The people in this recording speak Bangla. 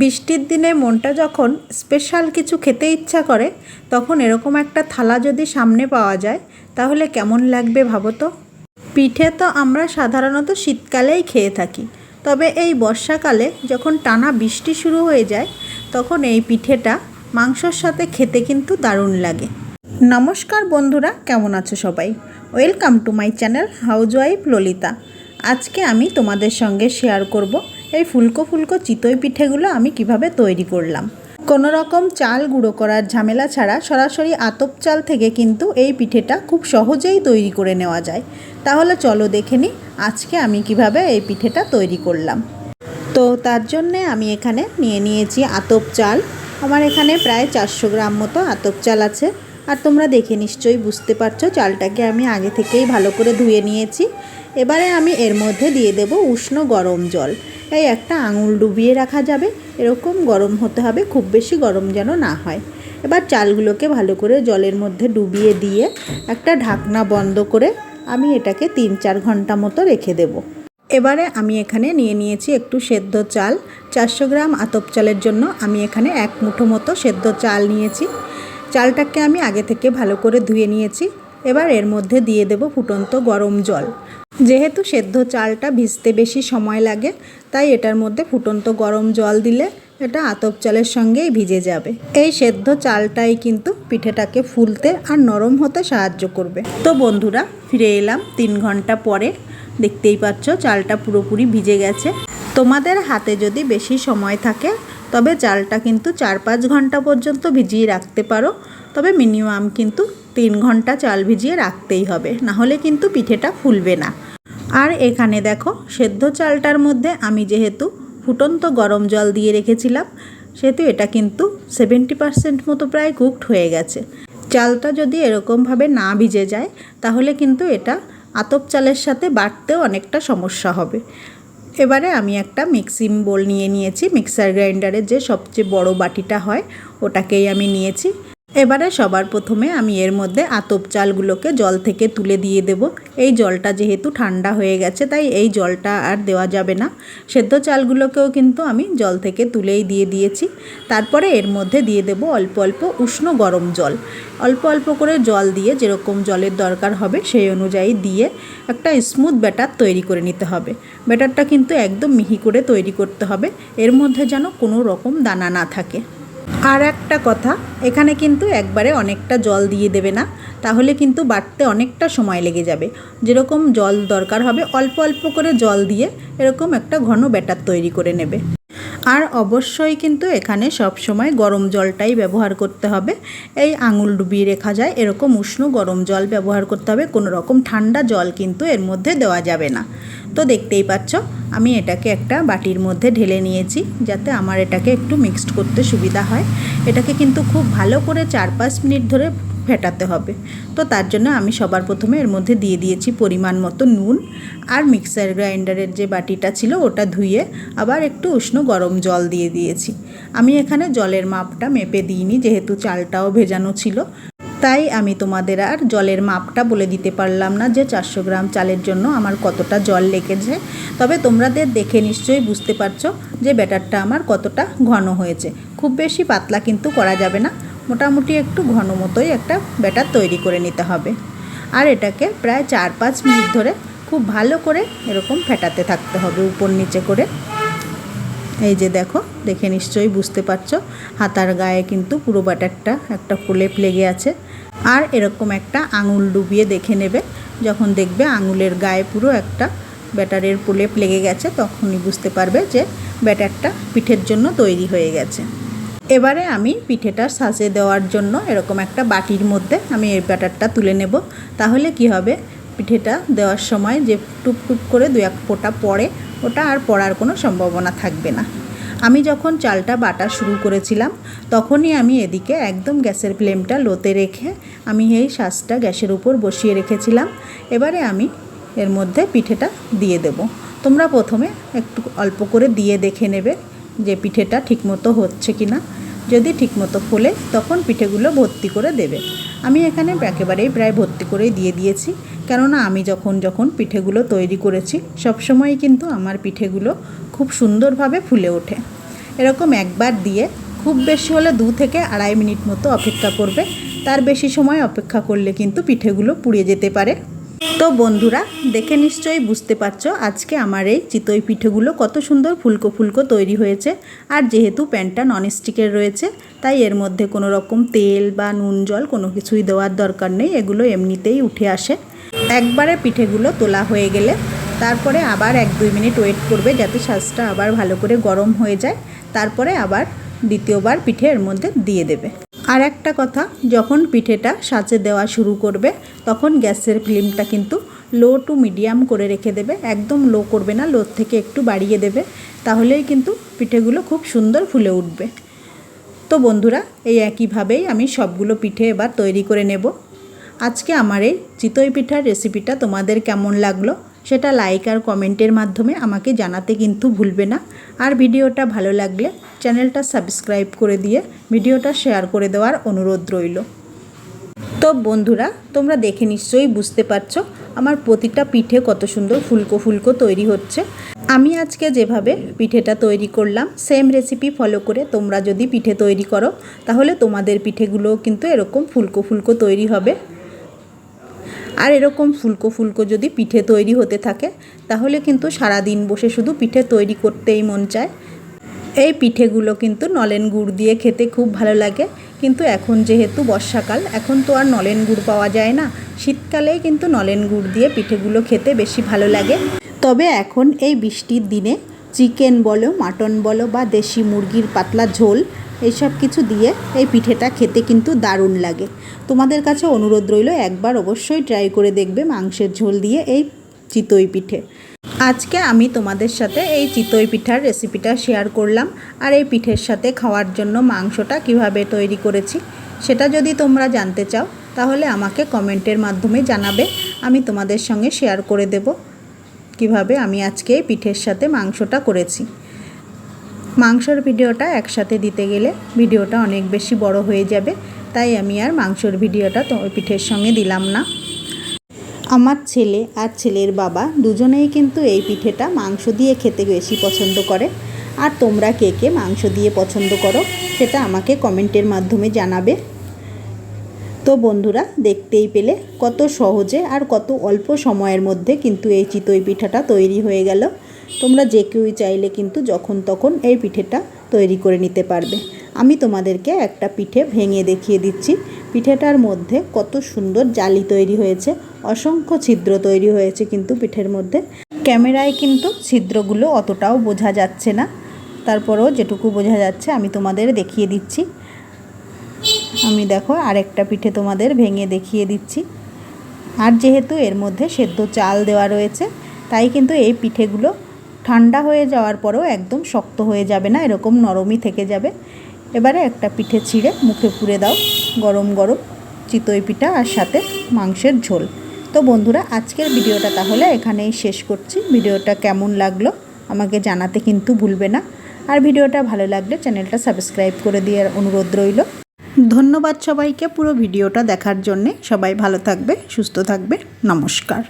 বৃষ্টির দিনে মনটা যখন স্পেশাল কিছু খেতে ইচ্ছা করে, তখন এরকম একটা থালা যদি সামনে পাওয়া যায়, তাহলে কেমন লাগবে ভাবো তো? পিঠে তো আমরা সাধারণত শীতকালেই খেয়ে থাকি, তবে এই বর্ষাকালে যখন টানা বৃষ্টি শুরু হয়ে যায়, তখন এই পিঠেটা মাংসর সাথে খেতে কিন্তু দারুণ লাগে। নমস্কার বন্ধুরা, কেমন আছো সবাই? Welcome to my channel house wife Lalita আজকে আমি তোমাদের সঙ্গে শেয়ার করব এই ফুলকো ফুলকো চিতই পিঠেগুলো আমি কীভাবে তৈরি করলাম? কোনো রকম চাল গুঁড়ো করার ঝামেলা ছাড়া সরাসরি আতপ চাল থেকে কিন্তু এই পিঠেটা খুব সহজেই তৈরি করে নেওয়া যায়। তাহলে চলো দেখে নিই আজকে আমি কীভাবে এই পিঠেটা তৈরি করলাম। তো তার জন্যে আমি এখানে নিয়ে নিয়েছি আতপ চাল। আমার এখানে প্রায় চারশো গ্রাম মতো আতপ চাল আছে। আর তোমরা দেখে নিশ্চয়ই বুঝতে পারছ, চালটাকে আমি আগে থেকেই ভালো করে ধুয়ে নিয়েছি। এবারে আমি এর মধ্যে দিয়ে দেব উষ্ণ গরম জল। এই একটা আঙুল ডুবিয়ে রাখা যাবে, এরকম গরম হতে হবে, খুব বেশি গরম যেন না হয়। এবার চালগুলোকে ভালো করে জলের মধ্যে ডুবিয়ে দিয়ে একটা ঢাকনা বন্ধ করে আমি এটাকে তিন চার ঘণ্টা মতো রেখে দেবো। এবারে আমি এখানে নিয়ে নিয়েছি একটু সেদ্ধ চাল। চারশো গ্রাম আতপ চালের জন্য আমি এখানে এক মুঠো মতো সেদ্ধ চাল নিয়েছি। চালটাকে আমি আগে থেকে ভালো করে ধুয়ে নিয়েছি। এবার এর মধ্যে দিয়ে দেব ফুটন্ত গরম জল। যেহেতু সেদ্ধ চালটা ভিজতে বেশি সময় লাগে, তাই এটার মধ্যে ফুটন্ত গরম জল দিলে এটা আতপ চালের সঙ্গেই ভিজে যাবে। এই সেদ্ধ চালটাই কিন্তু পিঠেটাকে ফুলতে আর নরম হতে সাহায্য করবে। তো বন্ধুরা, ফিরে এলাম তিন ঘণ্টা পরে। দেখতেই পাচ্ছ, চালটা পুরোপুরি ভিজে গেছে। তোমাদের হাতে যদি বেশি সময় থাকে তবে চালটা কিন্তু চার পাঁচ ঘণ্টা পর্যন্ত ভিজিয়ে রাখতে পারো। তবে মিনিমাম কিন্তু তিন ঘণ্টা চাল ভিজিয়ে রাখতেই হবে নাহলে কিন্তু পিঠেটা ফুলবে না। আর এখানে দেখো, সেদ্ধ চালটার মধ্যে আমি যেহেতু ফুটন্ত গরম জল দিয়ে রেখেছিলাম, সেহেতু এটা কিন্তু সেভেন্টি পারসেন্ট মতো প্রায় কুকড হয়ে গেছে। চালটা যদি এরকমভাবে না ভিজে যায়, তাহলে কিন্তু এটা আতপ চালের সাথে বাটতেও অনেকটা সমস্যা হবে। এবারে আমি একটা মিক্সিং বোল নিয়ে নিয়েছি, মিক্সার গ্রাইন্ডারের যে সবচেয়ে বড় বাটিটা হয়, ওটাকেই আমি নিয়েছি। এবারে সবার প্রথমে আমি এর মধ্যে আতপ চালগুলোকে জল থেকে তুলে দিয়ে দেব। এই জলটা যেহেতু ঠান্ডা হয়ে গেছে, তাই এই জলটা আর দেওয়া যাবে না। সেদ্ধ চালগুলোকেও কিন্তু আমি জল থেকে তুলেই দিয়ে দিয়েছি। তারপরে এর মধ্যে দিয়ে দেব অল্প অল্প উষ্ণ গরম জল। অল্প অল্প করে জল দিয়ে যেরকম জলের দরকার হবে সেই অনুযায়ী দিয়ে একটা স্মুথ ব্যাটার তৈরি করে নিতে হবে। ব্যাটারটা কিন্তু একদম মিহি করে তৈরি করতে হবে। এর মধ্যে যেন কোনো রকম দানা না থাকে। আর একটা কথা, এখানে কিন্তু একবারে অনেকটা জল দিয়ে দেবে না, তাহলে কিন্তু বাটতে অনেকটা সময় লেগে যাবে। যেরকম জল দরকার হবে, অল্প অল্প করে জল দিয়ে এরকম একটা ঘন ব্যাটার তৈরি করে নেবে। আর অবশ্যই কিন্তু এখানে সব সময় গরম জলটাই ব্যবহার করতে হবে। এই আঙুল ডুবিয়ে রেখা যায়, এরকম উষ্ণ গরম জল ব্যবহার করতে হবে, কোনো রকম ঠান্ডা জল কিন্তু এর মধ্যে দেওয়া যাবে না। তো দেখতেই পাচ্ছ, আমি এটাকে একটা বাটির মধ্যে ঢেলে নিয়েছি যাতে আমার এটাকে একটু মিক্সড করতে সুবিধা হয়। এটাকে কিন্তু খুব ভালো করে চার পাঁচ মিনিট ধরে ফেটাতে হবে। তো তার জন্য আমি সবার প্রথমে এর মধ্যে দিয়ে দিয়েছি পরিমাণ মতো নুন আর মিক্সার গ্রাইন্ডারের যে বাটিটা ছিল ওটা ধুয়ে আবার একটু উষ্ণ গরম জল দিয়ে দিয়েছি। আমি এখানে জলের মাপটা মেপে দিইনি, যেহেতু চালটাও ভেজানো ছিল। তাই আমি তোমাদের আর জলের মাপটা বলে দিতে পারলাম না যে চারশো গ্রাম চালের জন্য আমার কতটা জল লেগেছে। তবে তোমাদের দেখে নিশ্চয়ই বুঝতে পারছ যে ব্যাটারটা আমার কতটা ঘন হয়েছে। খুব বেশি পাতলা কিন্তু করা যাবে না। মোটামুটি একটু ঘন মতোই একটা ব্যাটার তৈরি করে নিতে হবে। আর এটাকে প্রায় চার পাঁচ মিনিট ধরে খুব ভালো করে এরকম ফেটাতে থাকতে হবে উপর নিচে করে। এই যে দেখো, দেখে নিশ্চয়ই বুঝতে পারছ, হাতার গায়ে কিন্তু পুরো ব্যাটারটা একটা প্রলেপ লেগে আছে। আর এরকম একটা আঙুল ডুবিয়ে দেখে নেবে, যখন দেখবে আঙুলের গায়ে পুরো একটা ব্যাটারের প্রলেপ লেগে গেছে, তখনই বুঝতে পারবে যে ব্যাটারটা পিঠের জন্য তৈরি হয়ে গেছে। এবারে আমি পিঠেটা সাজে দেওয়ার জন্য এরকম একটা বাটির মধ্যে আমি এই ব্যাটারটা তুলে নেব। তাহলে কি হবে? পিঠেটা দেওয়ার সময় যে টুপ টুপ করে দু এক ফোঁটা পড়ে, ওটা আর পড়ার কোনো সম্ভাবনা থাকবে না। আমি যখন চালটা বাটা শুরু করেছিলাম, তখনই আমি এদিকে একদম গ্যাসের ফ্লেমটা লোতে রেখে আমি এই শ্বাসটা গ্যাসের উপর বসিয়ে রেখেছিলাম। এবারে আমি এর মধ্যে পিঠেটা দিয়ে দেব। তোমরা প্রথমে একটু অল্প করে দিয়ে দেখে নেবে যে পিঠেটা ঠিকমতো হচ্ছে কি না যদি ঠিকমতো ফোলে, তখন পিঠেগুলো ভর্তি করে দেবে। আমি এখানে একেবারেই প্রায় ভর্তি করেই দিয়ে দিয়েছি। কেননা আমি যখন যখন পিঠেগুলো তৈরি করেছি, সবসময়ই কিন্তু আমার পিঠেগুলো খুব সুন্দরভাবে ফুলে ওঠে। এরকম একবার দিয়ে খুব বেশি হলে দু থেকে আড়াই মিনিট মতো অপেক্ষা করবে। তার বেশি সময় অপেক্ষা করলে কিন্তু পিঠেগুলো পুড়ে যেতে পারে। তো বন্ধুরা, দেখে নিশ্চয়ই বুঝতে পারছ আজকে আমার এই চিতই পিঠেগুলো কত সুন্দর ফুলকো ফুলকো তৈরি হয়েছে। আর যেহেতু প্যানটা ননস্টিকের রয়েছে, তাই এর মধ্যে কোনো রকম তেল বা নুন, জল কোনো কিছুই দেওয়ার দরকার নেই, এগুলো এমনিতেই উঠে আসে। একবারে পিঠেগুলো তোলা হয়ে গেলে তারপরে আবার এক দুই মিনিট ওয়েট করবে যাতে শাঁসটা আবার ভালো করে গরম হয়ে যায়। তারপরে আবার দ্বিতীয়বার পিঠে এর মধ্যে দিয়ে দেবে। আর একটা কথা, যখন পিঠেটা সাঁচে দেওয়া শুরু করবে, তখন গ্যাসের ফ্লেমটা কিন্তু লো টু মিডিয়াম করে রেখে দেবে। একদম লো করবে না লো থেকে একটু বাড়িয়ে দেবে। তাহলেই কিন্তু পিঠেগুলো খুব সুন্দর ফুলে উঠবে। তো বন্ধুরা, এই একইভাবেই আমি সবগুলো পিঠে এবার তৈরি করে নেব। আজকে আমার এই চিতই পিঠার রেসিপিটা তোমাদের কেমন লাগল, সেটা লাইক আর কমেন্টের মাধ্যমে আমাকে জানাতে কিন্তু ভুলবে না। আর ভিডিওটা ভালো লাগলে চ্যানেলটা সাবস্ক্রাইব করে দিয়ে ভিডিওটা শেয়ার করে দেওয়ার অনুরোধ রইল। তো বন্ধুরা, তোমরা দেখে নিশ্চয়ই বুঝতে পারছ আমার প্রতিটা পিঠে কত সুন্দর ফুলকো ফুলকো তৈরি হচ্ছে। আমি আজকে যেভাবে পিঠেটা তৈরি করলাম সেম রেসিপি ফলো করে তোমরা যদি পিঠে তৈরি করো, তাহলে তোমাদের পিঠেগুলোও কিন্তু এরকম ফুলকো ফুলকো তৈরি হবে। আর এরকম ফুলকো ফুলকো যদি পিঠে তৈরি হতে থাকে, তাহলে কিন্তু সারা দিন বসে শুধু পিঠে তৈরি করতেই মন চায়। এই পিঠেগুলো কিন্তু নলেন গুড় দিয়ে খেতে খুব ভালো লাগে। কিন্তু এখন যেহেতু বর্ষাকাল, এখন তো আর নলেন গুড় পাওয়া যায় না। শীতকালেই কিন্তু নলেন গুড় দিয়ে পিঠেগুলো খেতে বেশি ভালো লাগে। তবে এখন এই বৃষ্টির দিনে চিকেন বলো, মাটন বলো বা দেশি মুরগির পাতলা ঝোল, এইসব কিছু দিয়ে এই পিঠেটা খেতে কিন্তু দারুণ লাগে। তোমাদের কাছে অনুরোধ রইল, একবার অবশ্যই ট্রাই করে দেখবে মাংসের ঝোল দিয়ে এই চিতই পিঠে। আজকে আমি তোমাদের সাথে এই চিতই পিঠার রেসিপিটা শেয়ার করলাম আর এই পিঠের সাথে খাওয়ার জন্য মাংসটা কীভাবে তৈরি করেছি সেটা যদি তোমরা জানতে চাও, তাহলে আমাকে কমেন্টের মাধ্যমে জানাবে, আমি তোমাদের সঙ্গে শেয়ার করে দেব কীভাবে আমি আজকে এই পিঠের সাথে মাংসটা করেছি। মাংসর ভিডিওটা একসাথে দিতে গেলে ভিডিওটা অনেক বেশি বড় হয়ে যাবে, তাই আমি আর মাংসর ভিডিওটা তো পিঠের সঙ্গে দিলাম না। আমার ছেলে আর ছেলের বাবা দুজনেই কিন্তু এই পিঠেটা মাংস দিয়ে খেতে বেশি পছন্দ করে। আর তোমরা কে কে মাংস দিয়ে পছন্দ করো সেটা আমাকে কমেন্টের মাধ্যমে জানাবে। তো বন্ধুরা, দেখতেই পেলে কত সহজে আর কত অল্প সময়ের মধ্যে কিন্তু এই চিতই পিঠাটা তৈরি হয়ে গেল। তোমরা যে কেউই চাইলে কিন্তু যখন তখন এই পিঠেটা তৈরি করে নিতে পারবে। আমি তোমাদেরকে একটা পিঠে ভেঙে দেখিয়ে দিচ্ছি। পিঠেটার মধ্যে কত সুন্দর জালি তৈরি হয়েছে। অসংখ্য ছিদ্র তৈরি হয়েছে কিন্তু পিঠের মধ্যে। ক্যামেরায় কিন্তু ছিদ্রগুলো অতটাও বোঝা যাচ্ছে না। তারপরেও যেটুকু বোঝা যাচ্ছে আমি তোমাদের দেখিয়ে দিচ্ছি। আমি দেখো আরেকটা পিঠে তোমাদের ভেঙে দেখিয়ে দিচ্ছি। আর যেহেতু এর মধ্যে সেদ্ধ চাল দেওয়া রয়েছে, তাই কিন্তু এই পিঠেগুলো ঠান্ডা হয়ে যাওয়ার পরেও একদম শক্ত হয়ে যাবে না, এরকম নরমই থেকে যাবে। এবারে একটা পিঠে ছিঁড়ে মুখে পুরে দাও, গরম গরম চিতই পিঠা আর সাথে মাংসের ঝোল। তো বন্ধুরা, আজকের ভিডিওটা তাহলে এখানেই শেষ করছি। ভিডিওটা কেমন লাগল আমাকে জানাতে কিন্তু ভুলবে না। আর ভিডিওটা ভালো লাগলে চ্যানেলটা সাবস্ক্রাইব করে দেওয়ার অনুরোধ রইল। ধন্যবাদ সবাইকে পুরো ভিডিওটা দেখার জন্যে। সবাই ভালো থাকবে, সুস্থ থাকবে। নমস্কার।